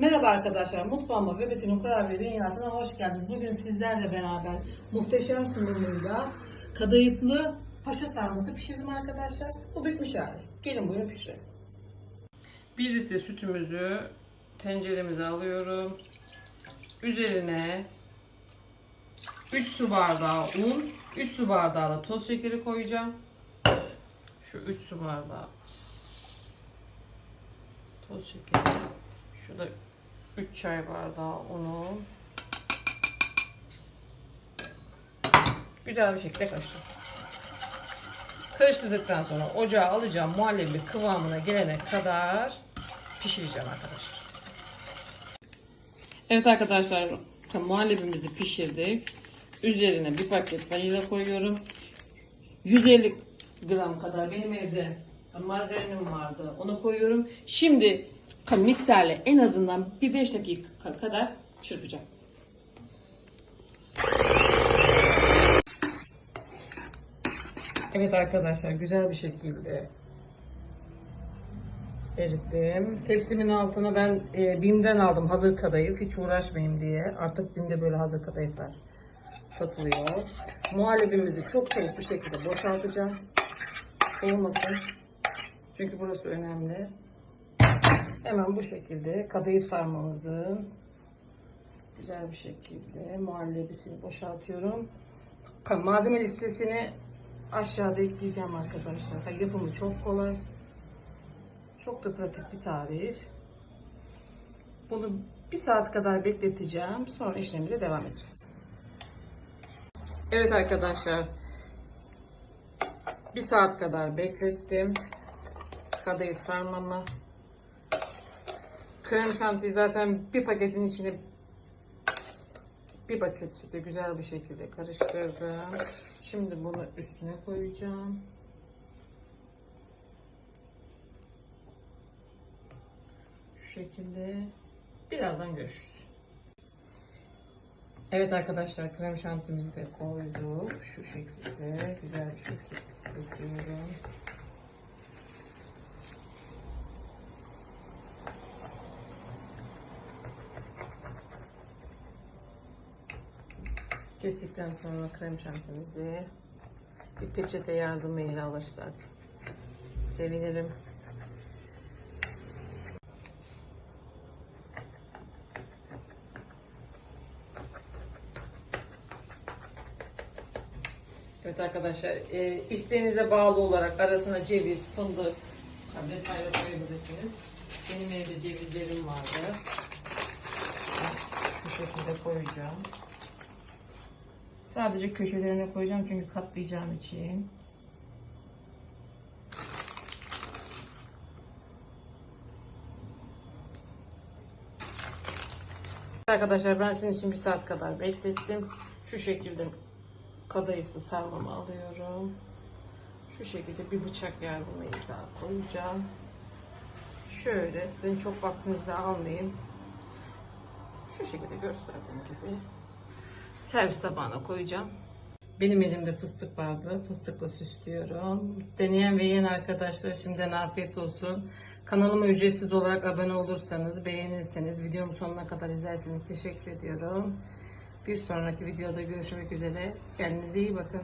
Merhaba arkadaşlar, mutfağıma ve Betül'ün kurabiye dünyasına hoş geldiniz. Bugün sizlerle beraber muhteşem sunumuyla kadayıflı paşa sarması pişirdim arkadaşlar. Bu bitmiş hali. Gelin buyurun pişirelim. 1 litre sütümüzü tenceremize alıyorum. Üzerine 3 su bardağı un, 3 su bardağı da toz şekeri koyacağım. Şu 3 su bardağı toz şekeri. Şurada 3 çay bardağı unu. Güzel bir şekilde karıştır. Karıştırdıktan sonra ocağa alacağım muhallebi kıvamına gelene kadar pişireceğim arkadaşlar. Evet arkadaşlar muhallebimizi pişirdik. Üzerine bir paket vanilya koyuyorum. 150 gram kadar benim evde margarinim vardı. Onu koyuyorum. Şimdi mikserle en azından bir 5 dakika kadar çırpacağım. Evet arkadaşlar güzel bir şekilde erittim. Tepsimin altına ben e, BİM'den aldım hazır kadayıf. Hiç uğraşmayayım diye. Artık BİM'de böyle hazır kadayıflar satılıyor. Muhallebimizi çok çabuk bir şekilde boşaltacağım. Soğumasın. Çünkü burası önemli. Hemen bu şekilde kadayıf sarmamızı güzel bir şekilde muhallebisini boşaltıyorum. Malzeme listesini aşağıda ekleyeceğim arkadaşlar. Yapımı çok kolay. Çok da pratik bir tarif. Bunu bir saat kadar bekleteceğim. Sonra işlemimize devam edeceğiz. Evet arkadaşlar. Bir saat kadar beklettim. Kadayıf sarmamı. Krem şantiyi zaten bir paketin içine bir paket sütle güzel bir şekilde karıştırdım. Şimdi bunu üstüne koyacağım. Şu şekilde. Birazdan görüşürüz. Evet arkadaşlar krem şantimizi de koyduk. Şu şekilde güzel bir şekilde kesiyorum. Kestikten sonra krem şantimizi bir peçete yardımıyla alırsak sevinirim. Evet arkadaşlar, e, isteğinize bağlı olarak arasına ceviz, fındık vesaire koyabilirsiniz. Benim evde cevizlerim vardı. Şu şekilde koyacağım. Sadece köşelerine koyacağım çünkü katlayacağım için. Arkadaşlar ben sizin için bir saat kadar beklettim. Şu şekilde kadayıflı sarmamı alıyorum. Şu şekilde bir bıçak yardımıyla koyacağım. Şöyle sizin çok vaktinizi almayayım. Şu şekilde gösterdiğim gibi servis tabağına koyacağım. Benim elimde fıstık vardı. Fıstıkla süslüyorum. Deneyen ve yiyen arkadaşlar şimdiden afiyet olsun. Kanalıma ücretsiz olarak abone olursanız, beğenirseniz, videomu sonuna kadar izlerseniz teşekkür ediyorum. Bir sonraki videoda görüşmek üzere. Kendinize iyi bakın.